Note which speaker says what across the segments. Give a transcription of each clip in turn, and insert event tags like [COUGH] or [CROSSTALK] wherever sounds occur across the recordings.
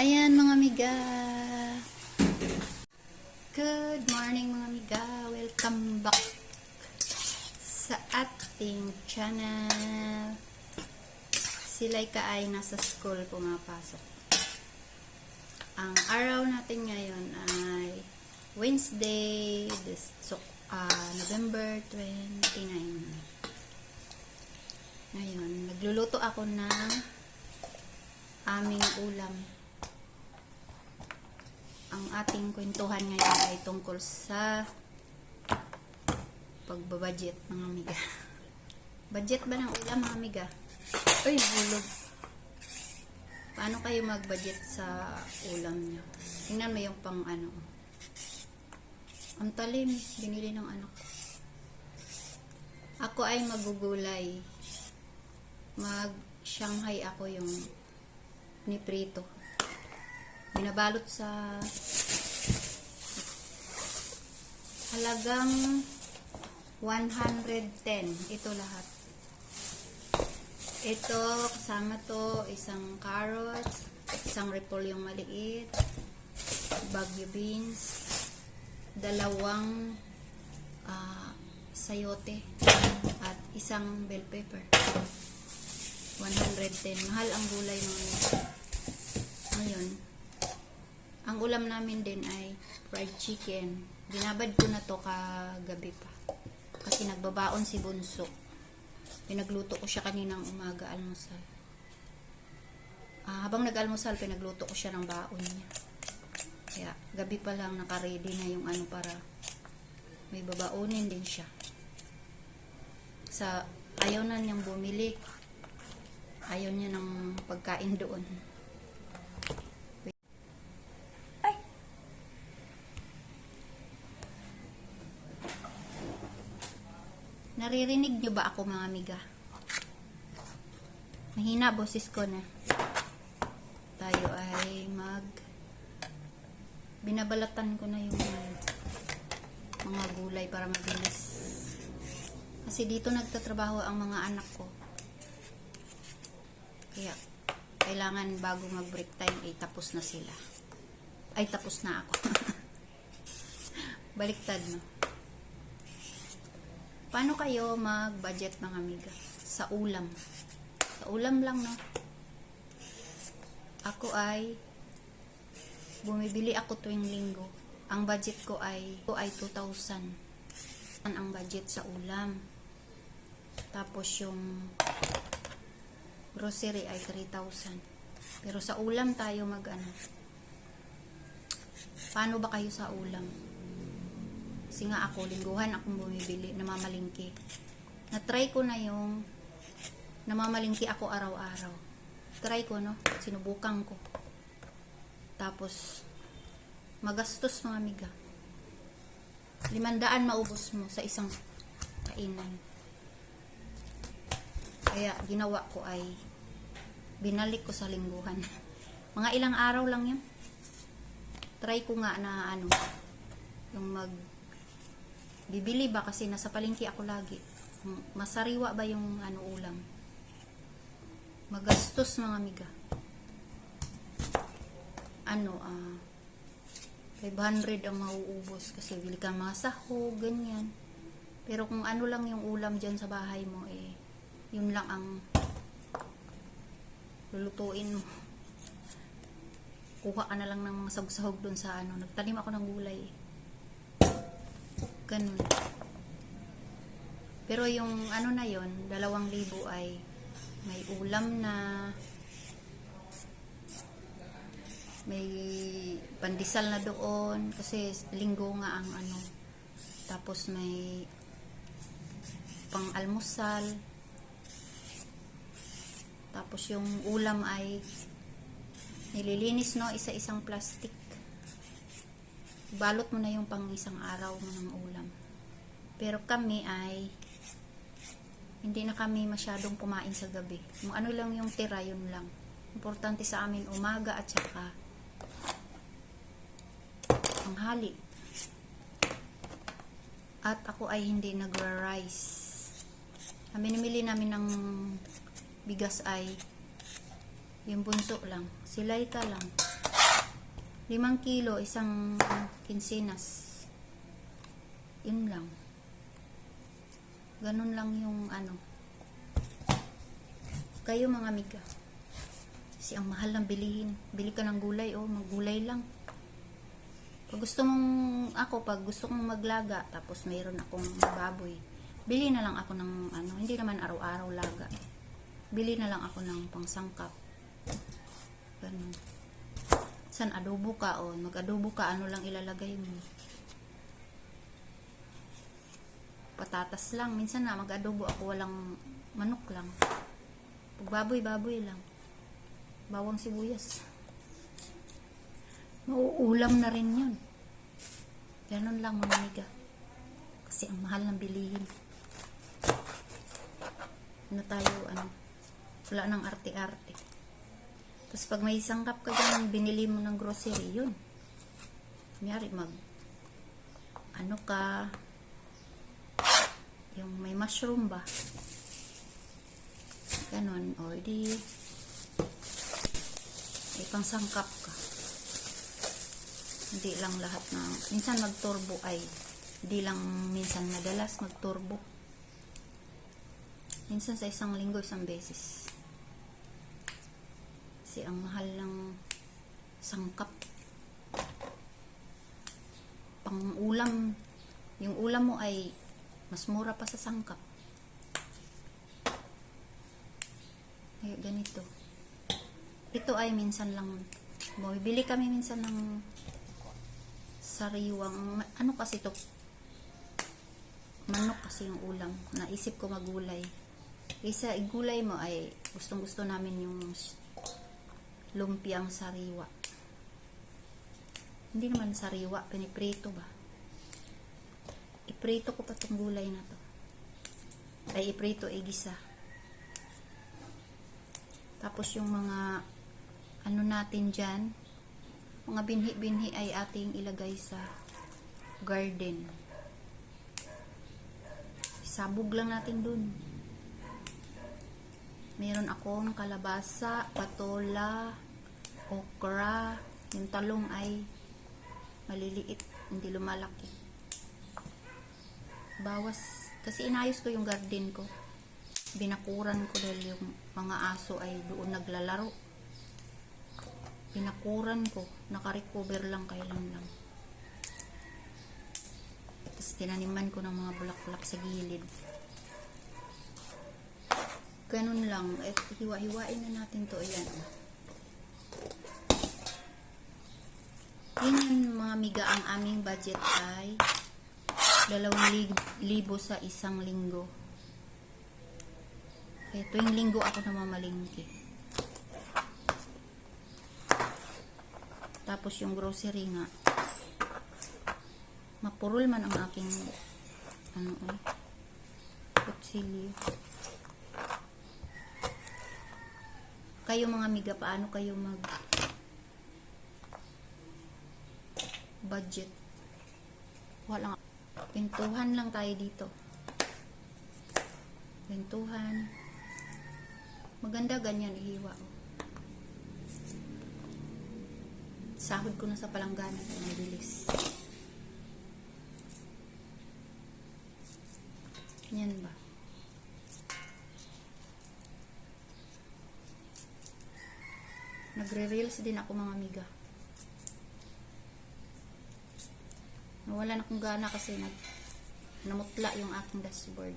Speaker 1: Ayan mga miga. Good morning mga miga. Welcome back sa ating channel. Si Laika ay nasa school pumapasok. Ang araw natin ngayon ay Wednesday, this, so, ah, November 29. Ngayon, nagluluto ako ng aming ulam. Ang ating kwentuhan ngayon ay tungkol sa pagbabudget mga amiga. [LAUGHS] Budget ba ng ulam mga amiga? Uy, hulog. Paano kayo mag-budget sa ulam niyo? Tingnan mo yung pang ano. Ang talim, binili ng anak ko. Ako ay magugulay. Mag Shanghai ako yung ni prito. Binabalot sa halagang 110. Ito lahat. Ito, kasama to, isang carrots, isang repolyo maliit, bagyo beans, dalawang ah, sayote, at isang bell pepper. 110. Mahal ang gulay mga ngayon. Ang ulam namin din ay fried chicken. Binabad ko na to kagabi pa. Kasi nagbabaon si Bunso. Pinagluto ko siya kaninang umaga almusal. Ah, habang nag-almusal, pinagluto ko siya ng baon niya. Kaya gabi pa lang naka-ready na yung ano para may babaonin din siya. Sa ayaw na niyang bumili. Ayaw niya ng pagkain doon. Naririnig niyo ba ako mga amiga? Mahina boses ko na. Tayo ay mag binabalatan ko na yung mga gulay para mabilis. Kasi dito nagtatrabaho ang mga anak ko. Kaya, kailangan bago mag-break time, ay tapos na sila. Ay, tapos na ako. [LAUGHS] Baliktad, no? Paano kayo mag-budget, mga amiga? Sa ulam. Sa ulam lang, no? Ako ay bumibili ako tuwing linggo. Ang budget ko ay, ko ay 2,000. Ang budget sa ulam. Tapos yung grocery ay 3,000. Pero sa ulam tayo mag ano. Paano ba kayo sa ulam? Kasi nga ako, lingguhan akong bumibili, namamalingki. Na-try ko na yung namamalingki ako araw-araw. Try ko, no? Sinubukan ko. Tapos, magastos mga amiga. Limandaan maubos mo sa isang kainan. Kaya ginawa ko ay binalik ko sa lingguhan. [LAUGHS] Mga ilang araw lang yan. Try ko nga na ano, yung mag bibili ba kasi nasa palengke ako lagi. Masariwa ba yung ano ulam? Magastos mga amiga. Ano, ah, 500 ang mauubos kasi bili kang mga sahog, ganyan. Pero kung ano lang yung ulam dyan sa bahay mo, eh, yun lang ang lulutuin mo. [LAUGHS] Kuha ka na lang ng mga sahog dun sa ano. Nagtanim ako ng gulay. Ganun. Pero yung ano na yon dalawang libo ay may ulam na may pandesal na doon kasi linggo nga ang ano tapos may pang almusal tapos yung ulam ay nililinis no isa-isang plastic. Balot mo na yung pang isang araw mo ng ulam. Pero kami ay hindi na kami masyadong kumain sa gabi. Kung ano lang yung tira, yun lang. Importante sa amin umaga at saka tanghali. At ako ay hindi nagra-rice. Ang binimili namin ng bigas ay yung bunso lang. Si Laika lang. Limang kilo, isang kinsinas. Yun lang. Ganun lang yung ano. Kayo mga amiga. Kasi ang mahal ng bilihin. Bili ka ng gulay, oh, maggulay lang. Pag gusto mong, ako, pag gusto kong maglaga, tapos mayroon akong baboy, bili na lang ako ng, ano, hindi naman araw-araw laga. Bili na lang ako ng pangsangkap. Ganun. San adobo ka, o, mag-adobo ka, ano lang ilalagay mo. Patatas lang. Minsan na, mag-adobo ako, walang manok lang. Pag baboy, lang. Bawang sibuyas. Mauulam na rin yun. Ganun lang mga amiga. Kasi ang mahal ng bilihin. Ano tayo, ano, wala nang arte-arte. Tapos pag may sangkap ka dyan, binili mo ng grocery, yun. Kunyari, mag, ano ka, yung may mushroom ba? Ganon, o di, may pangsangkap ka. Hindi lang lahat ng, minsan magturbo ay, hindi lang minsan madalas magturbo. Minsan sa isang linggo, isang beses. Kasi ang mahal ng sangkap. Pang ulam, yung ulam mo ay mas mura pa sa sangkap. Ay, ganito. Ito ay minsan lang, bumibili kami minsan ng sariwang, ano kasi to manok kasi yung ulam. Naisip ko magulay. Isa, igulay mo ay gustong gusto namin yung lumpiang sariwa. Hindi naman sariwa, piniprito ba? Iprito ko pa tong gulay na to. Ay, iprito, igisa. Tapos yung mga ano natin dyan, mga binhi-binhi ay ating ilagay sa garden. Sabog lang natin dun. Meron akong kalabasa, patola, okra, yung talong ay maliliit, hindi lumalaki. Bawas, kasi inayos ko yung garden ko. Binakuran ko dahil yung mga aso ay doon naglalaro. Binakuran ko, nakarecover lang kailan lang. Tapos tinaniman ko ng mga bulaklak sa gilid. Ganun lang. Eh, hiwa-hiwain na natin to. Ayan. oh. Yun yun mga miga. Ang aming budget ay dalawang lig- libo sa isang linggo. Eh, tuwing linggo ako namamalingki. Tapos yung grocery nga, mapurol man ang aking ano eh, kutsilyo. Kayo mga miga, paano kayo mag budget? Wala Pintuhan lang tayo dito. Pintuhan. Maganda ganyan ihiwa. oh. Sahod ko na sa palanggana. Ang bilis. Yan ba? Nagre-reels din ako mga amiga. Nawala na akong gana kasi nag namutla yung aking dashboard.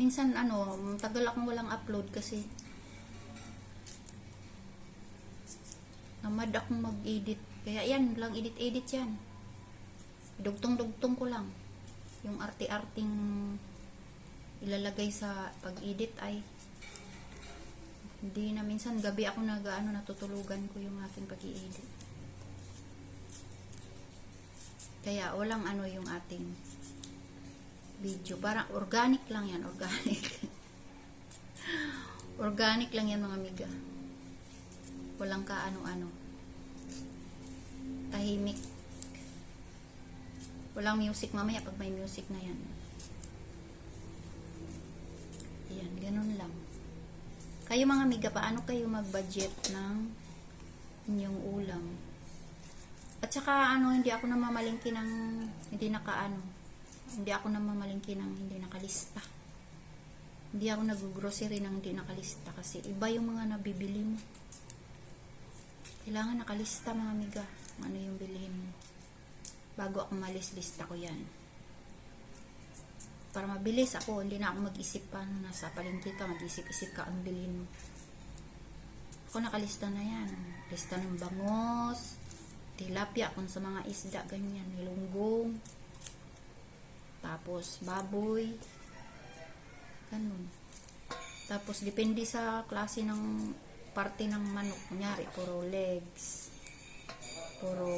Speaker 1: Minsan ano, tagal akong walang upload kasi namad akong mag-edit. Kaya yan, lang edit-edit yan. Dugtong-dugtong ko lang. Yung arte-arting ilalagay sa pag-edit ay hindi na minsan gabi ako nag ano, natutulugan ko yung aking pag-i-edit. Kaya walang ano yung ating video. Parang organic lang yan, organic. [LAUGHS] organic lang yan mga amiga. Walang ka ano-ano. Tahimik. Walang music mamaya pag may music na yan. Ayan, ganun lang. Kayo mga amiga, paano kayo mag-budget ng inyong ulam? At saka ano, hindi ako namamalingki ng hindi nakaano. Hindi ako namamalingki ng hindi nakalista. Hindi ako nag-grocery ng hindi nakalista kasi iba yung mga nabibili mo. Kailangan nakalista mga kung ano yung bilhin mo. Bago ako malis, lista ko yan. Para mabilis ako, hindi na ako mag-isip pa nasa palengke ka, mag-isip-isip ka ang bilhin mo. Ako nakalista na yan. Lista ng bangos, tilapia kung sa mga isda, ganyan, nilunggong, tapos baboy, ganun. Tapos depende sa klase ng parte ng manok. Kunyari, puro legs, puro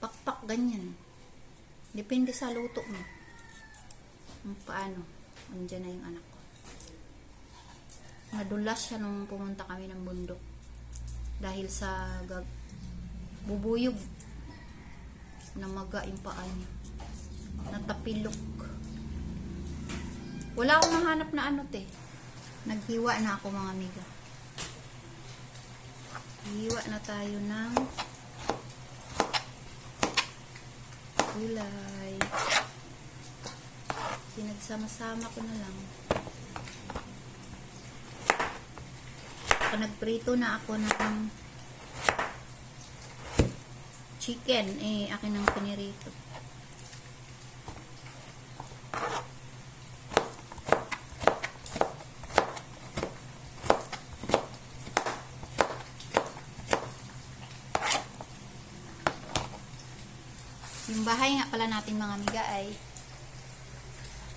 Speaker 1: pakpak, ganyan. Depende sa luto mo. Kung paano. Andiyan na yung anak ko. Nadulas siya nung pumunta kami ng bundok. Dahil sa gag bubuyog. Namaga yung paa niya. Natapilok. Wala akong mahanap na ano te. Naghiwa na ako mga amiga. Hiwa na tayo ng gulay. Pinagsama-sama ko na lang. Pag nagprito na ako ng chicken, eh, akin ang pinirito. Yung bahay nga pala natin mga amiga ay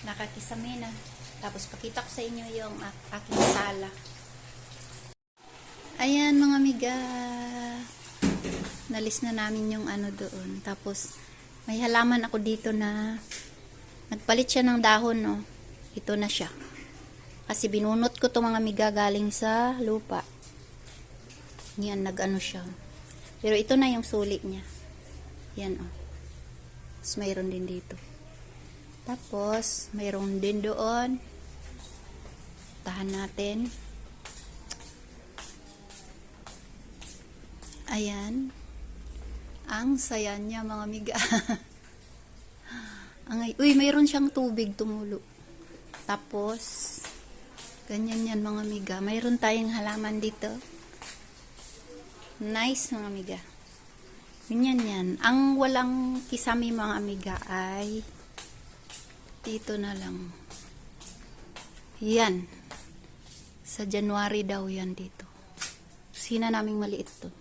Speaker 1: nakakisame na. Tapos pakita ko sa inyo yung aking sala. Ayan mga amiga. Nalis na namin yung ano doon. Tapos may halaman ako dito na nagpalit siya ng dahon no. Ito na siya. Kasi binunot ko to mga amiga galing sa lupa. Yan, nag-ano siya. Pero ito na yung sulit niya. Yan oh. Tapos mayroon din dito. Tapos, mayroon din doon. Tahan natin. Ayan. Ang saya niya mga miga. [LAUGHS] Ang, uy, mayroon siyang tubig tumulo. Tapos, ganyan yan mga miga. Mayroon tayong halaman dito. Nice mga miga. Ganyan yan. Ang walang kisami mga amiga ay dito na lang. Yan. Sa January daw yan dito. Sina naming maliit to.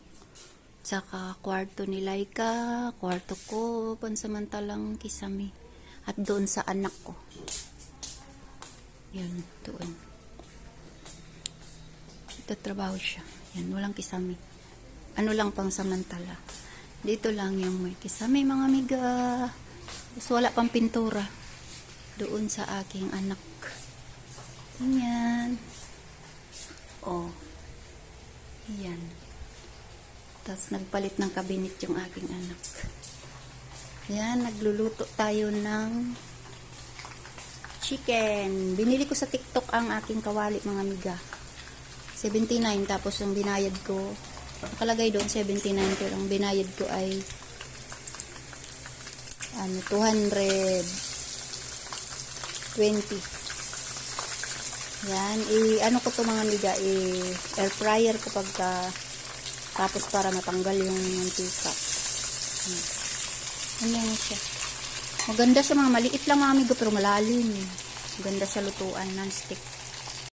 Speaker 1: Tsaka kwarto ni Laika, kwarto ko, pansamantalang kisami. At doon sa anak ko. Yan, doon. Ito trabaho siya. Yan, walang kisami. Ano lang pang samantala. Dito lang yung may kisame mga amiga. Tapos wala pang pintura. Doon sa aking anak. Ganyan. Oh. Yan. Tapos nagpalit ng kabinet yung aking anak. Yan, nagluluto tayo ng chicken. Binili ko sa TikTok ang aking kawali mga amiga. 79 tapos yung binayad ko nakalagay doon 79 pero ang binayad ko ay ano 220 yan i ano ko to mga miga i air fryer ko pagka tapos para matanggal yung mantika. Hmm. ano siya? Maganda siya mga maliit lang mga amigo pero malalim. Maganda sa lutuan non-stick